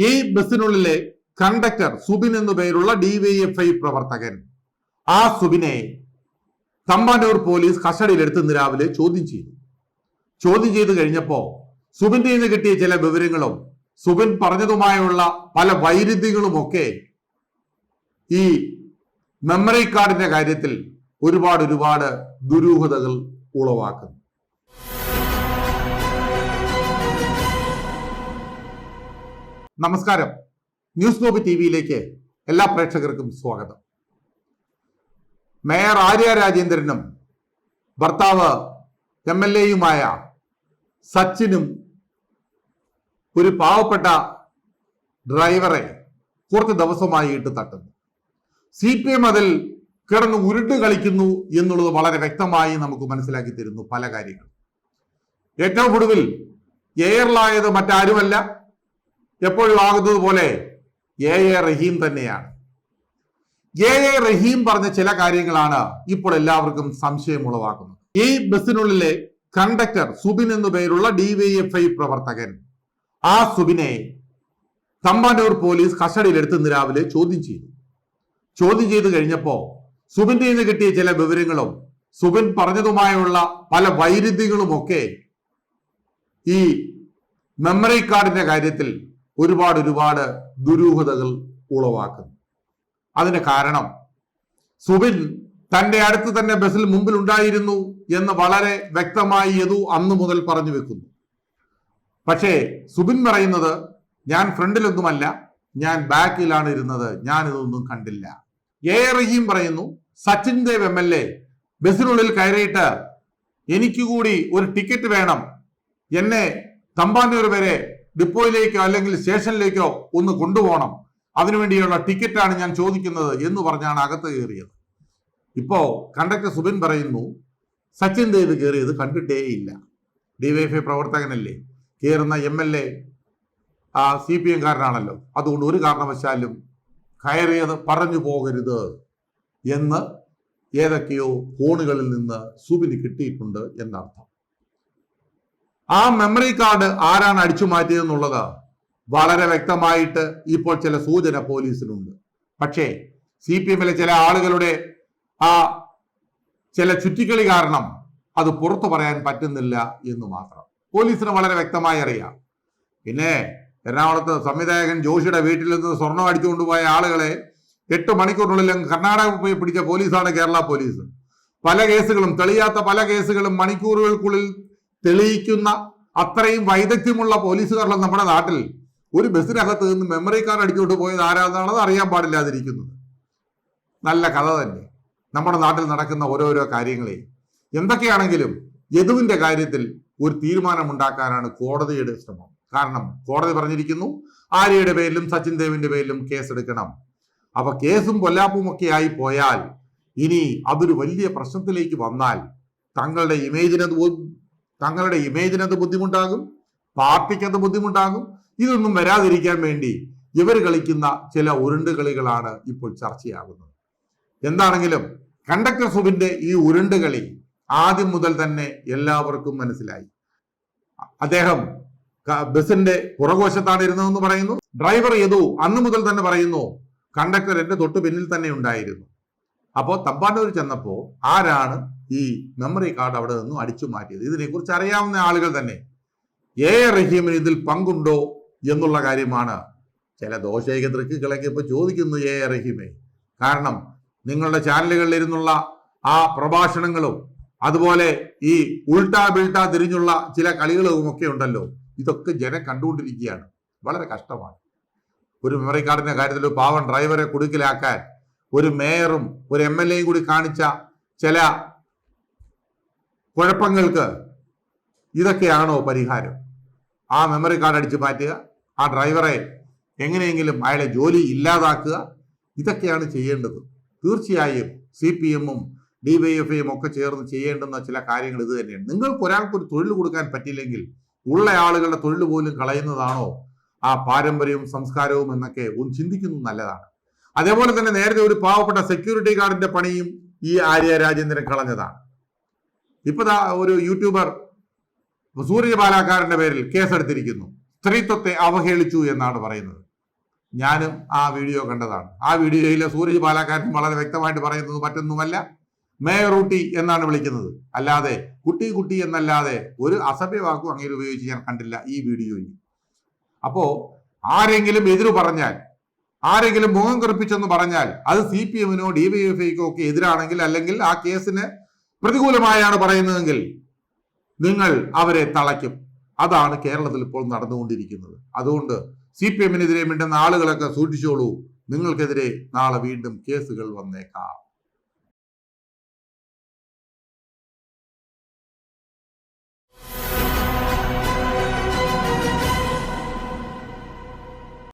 ഈ ബസ്സിനുള്ളിലെ കണ്ടക്ടർ സുബിൻ എന്നു പേരുള്ള ഡിവൈഎഫ്ഐ പ്രവർത്തകൻ. ആ സുബിനെ തമ്പാനൂർ പോലീസ് കസ്റ്റഡിയിലെടുത്ത് ഇന്ന് രാവിലെ ചോദ്യം ചെയ്തു. ചോദ്യം ചെയ്തു കഴിഞ്ഞപ്പോ സുബിന്റെ നിന്ന് കിട്ടിയ ചില വിവരങ്ങളും സുബിൻ പറഞ്ഞതുമായുള്ള പല വൈരുദ്ധ്യങ്ങളും ഒക്കെ ഈ മെമ്മറി കാർഡിന്റെ കാര്യത്തിൽ ഒരുപാട് ഒരുപാട് ദുരൂഹതകൾ ഉളവാക്കുന്നു. നമസ്കാരം. ന്യൂസ് നോബി ടി വിയിലേക്ക് എല്ലാ പ്രേക്ഷകർക്കും സ്വാഗതം. മേയർ ആര്യ രാജേന്ദ്രനും ഭർത്താവ് എം എൽ എയുമായ സച്ചിനും ഒരു പാവപ്പെട്ട ഡ്രൈവറെ കുറച്ച് ദിവസമായി ഇട്ട് തട്ടുന്നു. സി പി എം അതിൽ കിടന്ന് ഉരുട്ട് കളിക്കുന്നു എന്നുള്ളത് വളരെ വ്യക്തമായി നമുക്ക് മനസ്സിലാക്കി തരുന്നു പല കാര്യങ്ങളും. ഏറ്റവും ഒടുവിൽ എയറിലായത് മറ്റാരുമല്ല. എപ്പോഴും ആകുന്നത് പോലെ എ എ റഹീം തന്നെയാണ്. എ എ റഹീം പറഞ്ഞ ചില കാര്യങ്ങളാണ് ഇപ്പോൾ എല്ലാവർക്കും സംശയം ഉളവാക്കുന്നത്. ഈ ബസ്സിനുള്ളിലെ കണ്ടക്ടർ സുബിൻ എന്നു പേരുള്ള ഡിവൈഎഫ്ഐ പ്രവർത്തകൻ ആ സുബിനെ തമ്പാനൂർ പോലീസ് കസ്റ്റഡിയിലെടുത്ത് ഇന്ന് രാവിലെ ചോദ്യം ചെയ്തു. ചോദ്യം ചെയ്തു കഴിഞ്ഞപ്പോ സുബിന്റെ നിന്ന് കിട്ടിയ ചില വിവരങ്ങളും സുബിൻ പറഞ്ഞതുമായുള്ള പല വൈരുദ്ധ്യങ്ങളുമൊക്കെ ഈ മെമ്മറി കാർഡിന്റെ കാര്യത്തിൽ ഒരുപാട് ഒരുപാട് ദുരൂഹതകൾ ഉളവാക്കുന്നു. അതിന് കാരണം സുബിൻ തന്റെ അടുത്ത് തന്നെ ബസ്സിൽ മുമ്പിൽ ഉണ്ടായിരുന്നു എന്ന് വളരെ വ്യക്തമായി യദു അന്നു മുതൽ പറഞ്ഞു വെക്കുന്നു. പക്ഷേ സുബിൻ പറയുന്നത് ഞാൻ ഫ്രണ്ടിലൊന്നുമല്ല ഞാൻ ബാക്കിലാണ് ഇരുന്നത് ഞാൻ ഇതൊന്നും കണ്ടില്ല. എ റഹീം പറയുന്നു Sachin Dev M L A ബസ്സിനുള്ളിൽ കയറിയിട്ട് എനിക്ക് കൂടി ഒരു ടിക്കറ്റ് വേണം എന്നെ തമ്പാനൂർ വരെ ഡിപ്പോയിലേക്കോ അല്ലെങ്കിൽ സ്റ്റേഷനിലേക്കോ ഒന്ന് കൊണ്ടുപോകണം. അതിനുവേണ്ടിയുള്ള ടിക്കറ്റാണ് ഞാൻ ചോദിക്കുന്നത് എന്ന് പറഞ്ഞാണ് അകത്ത് കയറിയത്. ഇപ്പോ കണ്ടക്ടർ സുബിൻ പറയുന്നു സച്ചിൻ ദേവ് കയറിയത് കണ്ടിട്ടേയില്ല. ഡിവൈഎഫ്ഐ പ്രവർത്തകനല്ലേ? കയറുന്ന M L A C P M കാരനാണല്ലോ. അതുകൊണ്ട് ഒരു കാരണവശാലും കയറിയത് പറഞ്ഞു പോകരുത് എന്ന് ഏതൊക്കെയോ ഫോണുകളിൽ നിന്ന് സുബിന് കിട്ടിയിട്ടുണ്ട് എന്നർത്ഥം. ആ മെമ്മറി കാർഡ് ആരാണ് അടിച്ചു മാറ്റിയതെന്നുള്ളത് വളരെ വ്യക്തമായിട്ട് ഇപ്പോൾ ചില സൂചന പോലീസിനുണ്ട് പക്ഷേ സി പി എമ്മിലെ ചില ആളുകളുടെ ആ ചില ചുറ്റിക്കളി കാരണം അത് പുറത്തു പറയാൻ പറ്റുന്നില്ല എന്ന് മാത്രം. പോലീസിന് വളരെ വ്യക്തമായി അറിയാം. പിന്നെ എറണാകുളത്ത് സംവിധായകൻ ജോഷിയുടെ വീട്ടിൽ നിന്ന് സ്വർണം അടിച്ചുകൊണ്ടുപോയ ആളുകളെ എട്ട് മണിക്കൂറിനുള്ളിൽ കർണാടക പോയി പിടിച്ച പോലീസാണ് കേരള പോലീസ്. പല കേസുകളും തെളിയാത്ത പല കേസുകളും മണിക്കൂറുകൾക്കുള്ളിൽ തെളിയിക്കുന്ന അത്രയും വൈദഗ്ധ്യമുള്ള പോലീസുകാരുള്ള നമ്മുടെ നാട്ടിൽ ഒരു ബസ്സിനകത്ത് നിന്ന് മെമ്മറി കാർഡ് അടിച്ചുകൊണ്ട് പോയത് ആരാധാണെന്ന് അറിയാൻ പാടില്ലാതിരിക്കുന്നത്. നല്ല കഥ തന്നെ. നമ്മുടെ നാട്ടിൽ നടക്കുന്ന ഓരോരോ കാര്യങ്ങളെ. എന്തൊക്കെയാണെങ്കിലും യദുവിന്റെ കാര്യത്തിൽ ഒരു തീരുമാനമുണ്ടാക്കാനാണ് കോടതിയുടെ ശ്രമം. കാരണം കോടതി പറഞ്ഞിരിക്കുന്നു ആര്യയുടെ പേരിലും സച്ചിൻ ദേവിന്റെ പേരിലും കേസെടുക്കണം. അപ്പൊ കേസും കൊല്ലാപ്പും ഒക്കെ ആയി പോയാൽ ഇനി അതൊരു വലിയ പ്രശ്നത്തിലേക്ക് വന്നാൽ തങ്ങളുടെ ഇമേജിന് തങ്ങളുടെ ഇമേജിന് അത് ബുദ്ധിമുട്ടാകും പാർട്ടിക്ക് അത് ബുദ്ധിമുട്ടാകും. ഇതൊന്നും വരാതിരിക്കാൻ വേണ്ടി ഇവർ കളിക്കുന്ന ചില ഉരുണ്ട് കളികളാണ് ഇപ്പോൾ ചർച്ചയാകുന്നത്. എന്താണെങ്കിലും കണ്ടക്ടർ സുബിന്റെ ഈ ഉരുണ്ട് കളി ആദ്യം മുതൽ തന്നെ എല്ലാവർക്കും മനസ്സിലായി. അദ്ദേഹം ബസിന്റെ പുറകുവശത്താണ് ഇരുന്നതെന്ന് പറയുന്നു. ഡ്രൈവർ യദു അന്ന് മുതൽ തന്നെ പറയുന്നു കണ്ടക്ടർ എന്റെ തൊട്ട് പിന്നിൽ തന്നെ ഉണ്ടായിരുന്നു. അപ്പോൾ തമ്പാനൂർ ചെന്നപ്പോ ആരാണ് ഈ മെമ്മറി കാർഡ് അവിടെ നിന്നും അടിച്ചു മാറ്റിയത്. ഇതിനെക്കുറിച്ച് അറിയാവുന്ന ആളുകൾ തന്നെ എ റഹീമിന് ഇതിൽ പങ്കുണ്ടോ എന്നുള്ള കാര്യമാണ് ചില ദോഷൈക തൃക്കുകളൊക്കെ ഇപ്പൊ ചോദിക്കുന്നു എ എ റഹീമെ. കാരണം നിങ്ങളുടെ ചാനലുകളിൽ ഇരുന്നുള്ള ആ പ്രഭാഷണങ്ങളും അതുപോലെ ഈ ഉൾട്ടാ ബിൾട്ടാ തിരിഞ്ഞുള്ള ചില കളികളും ഒക്കെ ഉണ്ടല്ലോ. ഇതൊക്കെ ജനം കണ്ടുകൊണ്ടിരിക്കുകയാണ്. വളരെ കഷ്ടമാണ്. ഒരു മെമ്മറി കാർഡിന്റെ കാര്യത്തിൽ ഒരു പാവം ഡ്രൈവറെ കുടുക്കിലാക്കാൻ ഒരു മേയറും ഒരു എം എൽ എയും കൂടി കാണിച്ച ചില കുഴപ്പങ്ങൾക്ക് ഇതൊക്കെയാണോ പരിഹാരം? ആ മെമ്മറി കാർഡ് അടിച്ച് മാറ്റുക ആ ഡ്രൈവറെ എങ്ങനെയെങ്കിലും അയാളെ ജോലി ഇല്ലാതാക്കുക ഇതൊക്കെയാണ് ചെയ്യേണ്ടത്. തീർച്ചയായും സി പി എമ്മും ഡി വൈ എഫ് ഐയും ഒക്കെ ചേർന്ന് ചെയ്യേണ്ടുന്ന ചില കാര്യങ്ങൾ ഇത് തന്നെയാണ്. നിങ്ങൾക്ക് ഒരാൾക്ക് ഒരു തൊഴിൽ കൊടുക്കാൻ പറ്റില്ലെങ്കിൽ ഉള്ള ആളുകളുടെ തൊഴിൽ പോലും കളയുന്നതാണോ ആ പാരമ്പര്യവും സംസ്കാരവും എന്നൊക്കെ ഒന്ന് ചിന്തിക്കുന്നത് നല്ലതാണ്. അതേപോലെ തന്നെ നേരത്തെ ഒരു പാവപ്പെട്ട സെക്യൂരിറ്റി ഗാർഡിന്റെ പണിയും ഈ ആര്യ രാജേന്ദ്രൻ കളഞ്ഞതാണ്. ഇപ്പൊ ഒരു യൂട്യൂബർ സൂര്യ ബാലാക്കാരന്റെ പേരിൽ കേസെടുത്തിരിക്കുന്നു. സ്ത്രീത്വത്തെ അവഹേളിച്ചു എന്നാണ് പറയുന്നത്. ഞാനും ആ വീഡിയോ കണ്ടതാണ്. ആ വീഡിയോയിലെ സൂരജ് ബാലാക്കാരൻ വളരെ വ്യക്തമായിട്ട് പറയുന്നത് മറ്റൊന്നുമല്ല. മേയറൂട്ടി എന്നാണ് വിളിക്കുന്നത്. അല്ലാതെ കുട്ടി കുട്ടി എന്നല്ലാതെ ഒരു അസഭ്യ വാക്കും അങ്ങനെ ഉപയോഗിച്ച് ഞാൻ കണ്ടില്ല ഈ വീഡിയോയിൽ. അപ്പോ ആരെങ്കിലും എതിര് പറഞ്ഞാൽ ആരെങ്കിലും മുഖം കറുപ്പിച്ചെന്ന് പറഞ്ഞാൽ അത് സി പി എമ്മിനോ ഡി വൈ എഫ് ഐക്കോ ഒക്കെ എതിരാണെങ്കിൽ അല്ലെങ്കിൽ ആ കേസിന് പ്രതികൂലമായാണ് പറയുന്നതെങ്കിൽ നിങ്ങൾ അവരെ തളയ്ക്കും. അതാണ് കേരളത്തിൽ ഇപ്പോൾ നടന്നുകൊണ്ടിരിക്കുന്നത്. അതുകൊണ്ട് സി പി എമ്മിനെതിരെ മിണ്ടുന്ന ആളുകളൊക്കെ സൂക്ഷിച്ചോളൂ. നിങ്ങൾക്കെതിരെ നാളെ വീണ്ടും കേസുകൾ വന്നേക്കാം.